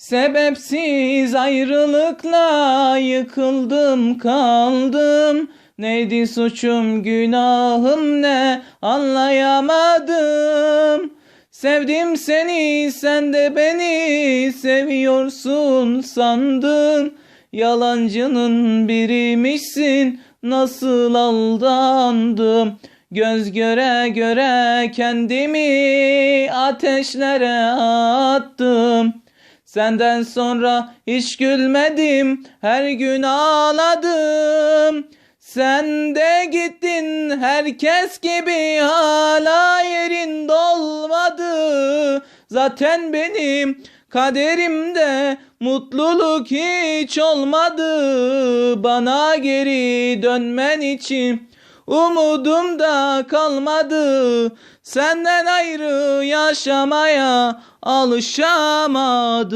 Sebepsiz ayrılıkla yıkıldım kaldım. Neydi suçum günahım ne? Anlayamadım. Sevdim seni sen de beni seviyorsun sandım Yalancının biriymişsin nasıl aldandım? Göz göre göre kendimi ateşlere attım Senden sonra hiç gülmedim, her gün ağladım. Sen de gittin herkes gibi hala yerin dolmadı. Zaten benim kaderimde mutluluk hiç olmadı. Bana geri dönmen için umudum da kalmadı. Senden ayrı yaşamaya alışamadım.